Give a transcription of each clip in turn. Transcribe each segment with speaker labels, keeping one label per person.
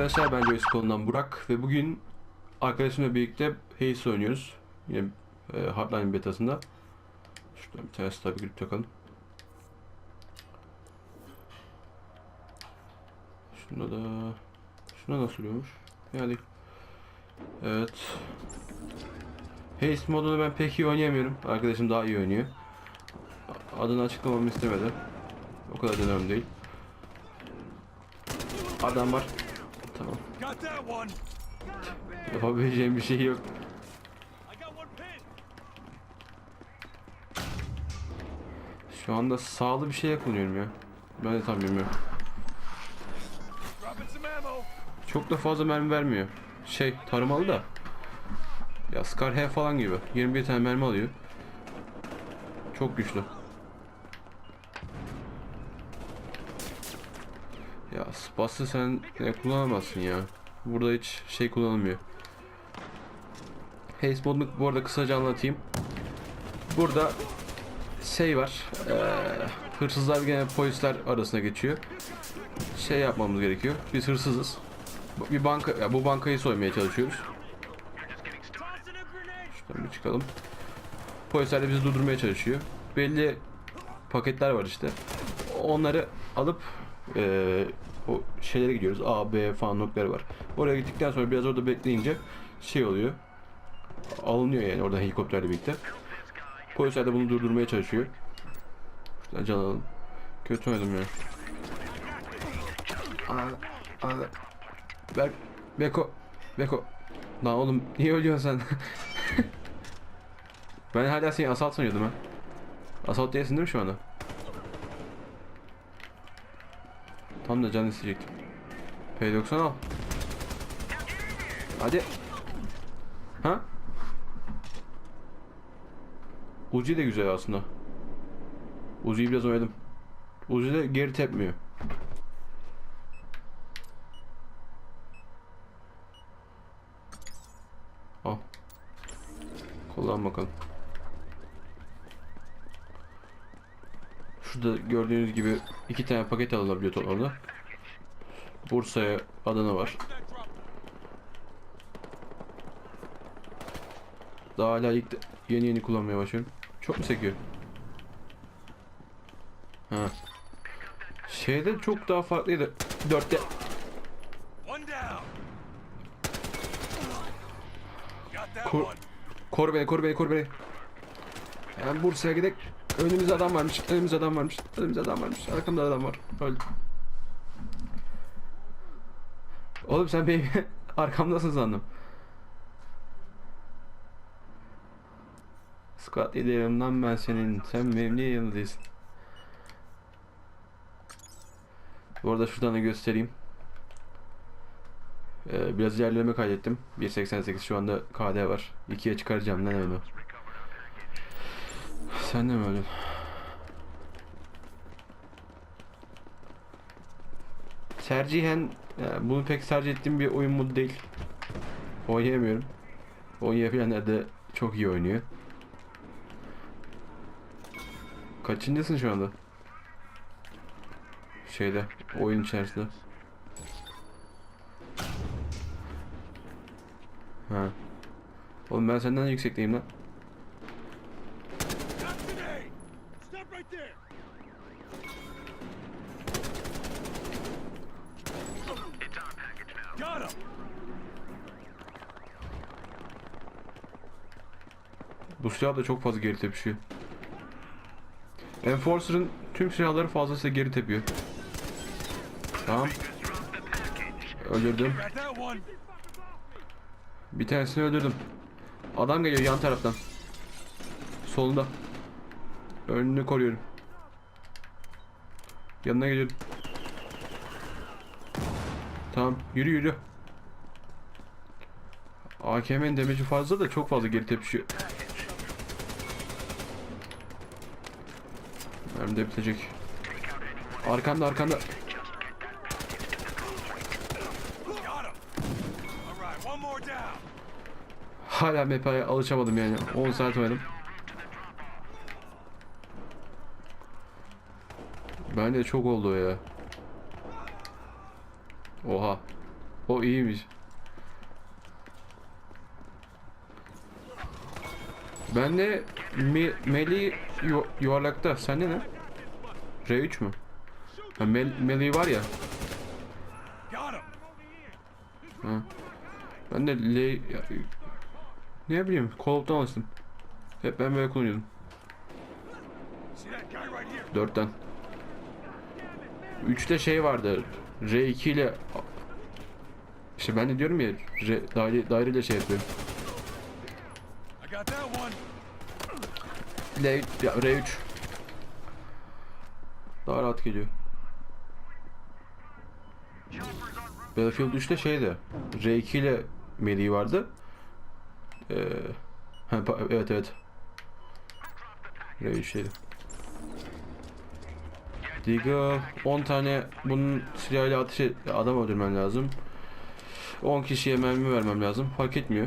Speaker 1: Arkadaşlar ben Joyce kolundan Burak ve bugün arkadaşımla birlikte Haze oynuyoruz. Yine e, Hardline betasında. Şuradan bir tane tabi girip takalım. Şunda da... Şuna nasıl oluyormuş? Yani... Evet. Haze modunu ben pek iyi oynayamıyorum. Arkadaşım daha iyi oynuyor. Adını açıklamamı istemedi. O kadar da önemli değil. Adam var. Tamam. Yapabileceğim bir şey yok. Şu anda sağlı bir şeye kullanıyorum ya. Ben de tam bilmiyorum. Çok da fazla mermi vermiyor. Şey tarımalı da. Ya Scar H falan gibi. 21 tane mermi alıyor. Çok güçlü. Ya Spas'ı sen ne kullanamazsın ya. Burada hiç şey kullanılmıyor. Haze modunu bu arada kısaca anlatayım. Burada şey var. eee, hırsızlar gene polisler arasına geçiyor. Şey yapmamız gerekiyor. Biz hırsızız. Bir banka, ya bu bankayı soymaya çalışıyoruz. Şuradan bir çıkalım. Polisler de bizi durdurmaya çalışıyor. Belli paketler var işte. Onları alıp eee, o şeylere gidiyoruz. A, B falan noktaları var. Oraya gittikten sonra biraz orada bekleyince şey oluyor. Alınıyor yani orada helikopterle birlikte. Polisler de bunu durdurmaya çalışıyor. Şuradan can alalım. Kötü oynadım ya. Ana, ana. Berk, Beko, Beko. Lan oğlum niye ölüyorsun sen? ben hala seni asalt sanıyordum ha. Asalt değilsin değil mi şu anda? Tam da can isteyecektim. P90 al. Hadi. Ha? Uzi de güzel aslında. Uzi'yi biraz oynadım. Uzi de geri tepmiyor. Al. Kullan bakalım. Şurada gördüğünüz gibi iki tane paket alınabiliyor toplamda. Bursa'ya Adana var. Daha hala ilk yeni yeni kullanmaya başlıyorum. Çok mu sekiyor? Ha. Şeyde çok daha farklıydı. Dörtte.
Speaker 2: One.
Speaker 1: Koru beni, koru beni, koru beni. Hemen Bursa'ya gidelim. Önümüzde adam varmış, önümüzde adam varmış, önümüzde adam varmış. Arkamda adam var. Öldüm. Oğlum sen benim arkamdasın sandım. Squat ederim lan ben senin. Sen benim niye yanında değilsin? Bu arada şuradan da göstereyim. Ee, biraz ilerleme kaydettim. 1.88 şu anda KD var. 2'ye çıkaracağım lan öyle. Sen de mi öldün? Tercihen yani bunu pek tercih ettiğim bir oyun modu değil. Oynayamıyorum. Oynayabilenler de çok iyi oynuyor. Kaçıncısın şu anda? Şeyde, oyun içerisinde. Ha. Oğlum ben senden de yüksekteyim lan. Bu silah da çok fazla geri tepişiyor. Enforcer'ın tüm silahları fazlasıyla geri tepiyor. Tamam. Öldürdüm. Bir tanesini öldürdüm. Adam geliyor yan taraftan. Solunda. Önünü koruyorum. Yanına geliyorum. Tamam yürü yürü. AKM'nin demeci fazla da çok fazla geri tepişiyor. Mermi de bitecek. Arkanda arkanda. Hala map'e alışamadım yani. 10 saat oynadım. Bende çok oldu ya. Oha. O iyiymiş. Ben de Me Meli yu yuvarlakta. Sende ne? R3 mü? Ha, Mel Meli var ya. Ha. Ben de L... Ne bileyim, koluptan alıştım. Hep ben böyle kullanıyordum. Dörtten. Üçte şey vardı. R2 ile... İşte ben de diyorum ya, R, daire, daireyle şey
Speaker 2: yapıyorum.
Speaker 1: L3, ya R3. Daha rahat geliyor. Battlefield 3'te şeydi. R2 ile meleği vardı. Ee, evet evet. R3 şeydi. Deagle 10 tane bunun silahıyla ateş et, adam öldürmen lazım. 10 kişiye mermi vermem lazım. Fark etmiyor.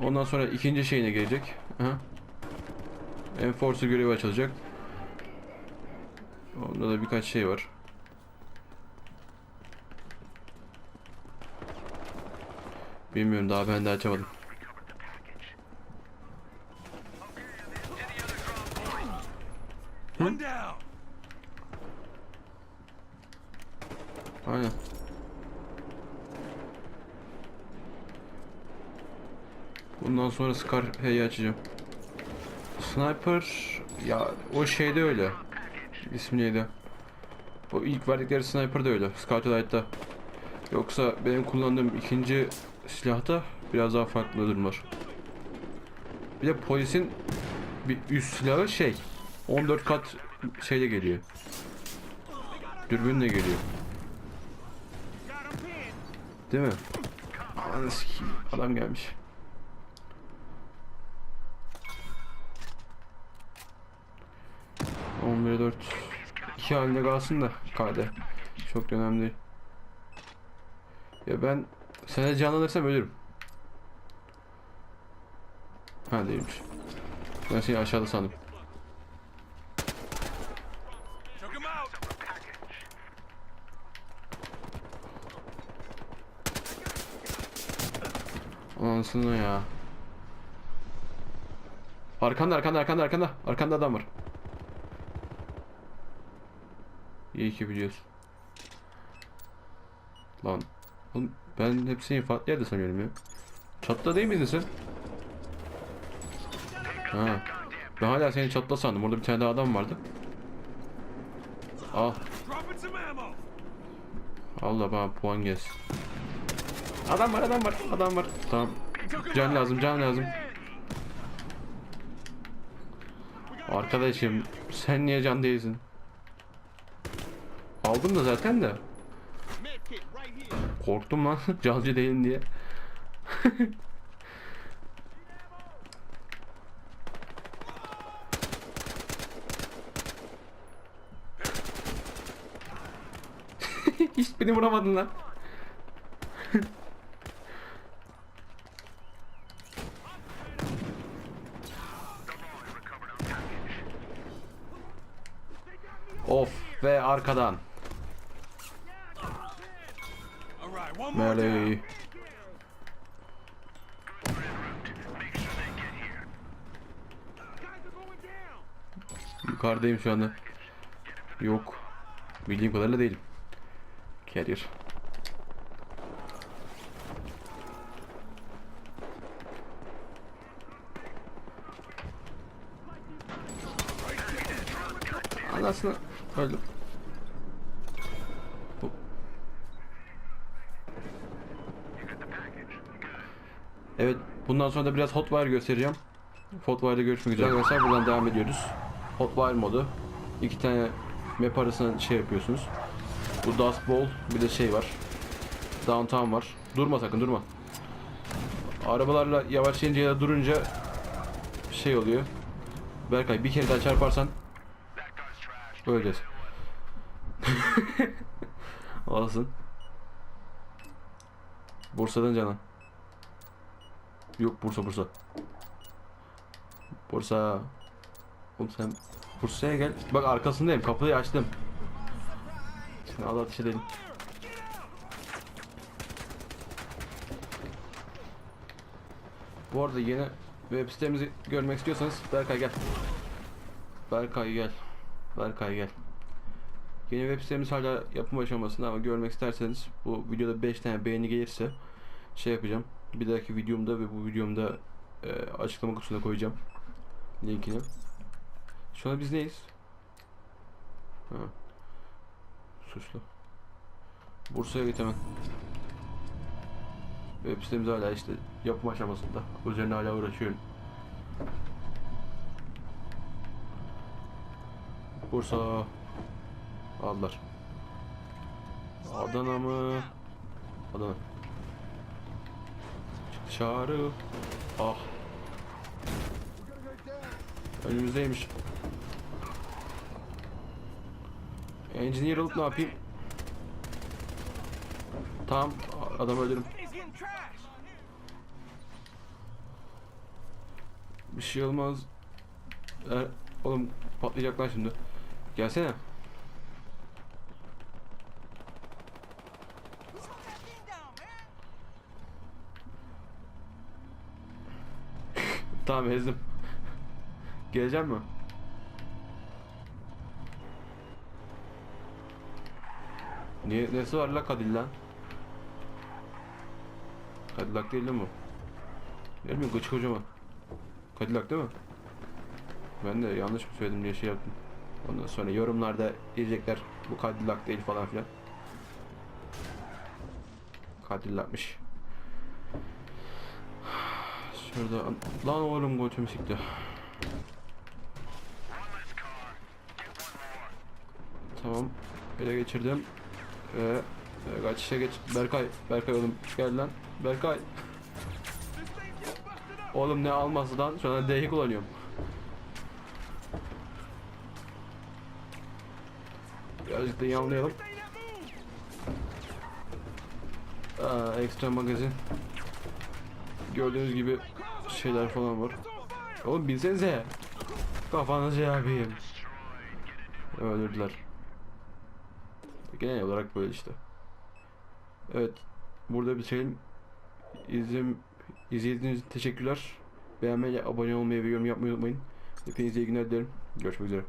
Speaker 1: Ondan sonra ikinci şeyine gelecek. Aha. Enforcer görevi açılacak. Onda da birkaç şey var. Bilmiyorum daha ben de açamadım.
Speaker 2: Down.
Speaker 1: Aynen. Bundan sonra Scar H'yi açacağım. Sniper ya o şeyde öyle. İsmi neydi? O ilk verdikleri sniper de öyle. Scout Light'ta. Yoksa benim kullandığım ikinci silahta biraz daha farklı durumlar. Bir de polisin bir üst silahı şey 14 kat şeyle geliyor. Dürbünle geliyor. Değil mi? Adam gelmiş. On bir dört. İki halinde kalsın da KD. Çok önemli. Ya ben sene canlanırsam ölürüm. Ha değilmiş. Ben seni aşağıda sandım. Anasını ya. Arkanda arkanda arkanda arkanda. Arkanda adam var. İyi ki biliyorsun. Lan. Oğlum ben hep seni farklı yerde sanıyorum ya. Çatla değil miydin sen? Ha. Ben hala seni çatla sandım. Orada bir tane daha adam vardı. Al.
Speaker 2: Ammo.
Speaker 1: Allah bana puan gelsin. Adam var adam var adam var. Tamam. Can lazım can lazım. Arkadaşım sen niye can değilsin? Aldım da zaten de. Korktum lan cancı değilim diye. Hiç beni vuramadın lan. of ve arkadan. Melee. Yukarıdayım şu anda. Yok. Bildiğim kadarıyla değilim. Carrier. Anasını öldüm. Evet, bundan sonra da biraz Hotwire göstereceğim. Hotwire'da görüşmek üzere. Arkadaşlar buradan devam ediyoruz. Hotwire modu. İki tane map arasında şey yapıyorsunuz. Bu Dust Bowl, bir de şey var. Downtown var. Durma sakın durma. Arabalarla yavaşlayınca ya da durunca şey oluyor. Berkay bir kere daha çarparsan öleceğiz. Olsun. Bursa'dan Canan. Yok Bursa Bursa. Bursa. Oğlum sen Bursa'ya gel. Bak arkasındayım. Kapıyı açtım. Şimdi al ateş edelim. Bu arada yeni web sitemizi görmek istiyorsanız Berkay gel. Berkay gel. Berkay gel. Yeni web sitemiz hala yapım aşamasında ama görmek isterseniz bu videoda 5 tane beğeni gelirse şey yapacağım. Bir dahaki videomda ve bu videomda e, açıklama kutusuna koyacağım linkini. Şu an biz neyiz? Ha. Suçlu. Bursa'ya git hemen. Web sitemiz hala işte yapım aşamasında. Üzerine hala uğraşıyorum. Bursa aldılar. Adana mı? Adana. Dışarı. Ah. Önümüzdeymiş. Engineer olup ne yapayım? Tamam adam öldürüm. Bir şey olmaz. Er, oğlum patlayacak lan şimdi. Gelsene. Tamam ezdim. Gelecek mi? Niye nesi var la Cadillac? Cadillac değil mi bu? Değil mi? Gıç kocaman. Cadillac değil mi? Ben de yanlış mı söyledim diye şey yaptım. Ondan sonra yorumlarda diyecekler bu Cadillac değil falan filan. Cadillac'mış. Şurada lan oğlum götüm sikti. Tamam. Ele geçirdim. Ve ve kaçışa geç. Berkay, Berkay oğlum gel lan. Berkay. Oğlum ne alması lan? Şu an D'yi kullanıyorum. Birazcık da yanlayalım. Aa, ekstra magazin. Gördüğünüz gibi şeyler falan var. Oğlum bilsenize. Kafanızı yapayım. Öldürdüler. Genel olarak böyle işte. Evet. Burada bitirelim. İzlem, izlediğiniz için teşekkürler. Beğenmeyi, abone olmayı ve yapmayı unutmayın. Hepinize iyi günler dilerim. Görüşmek üzere.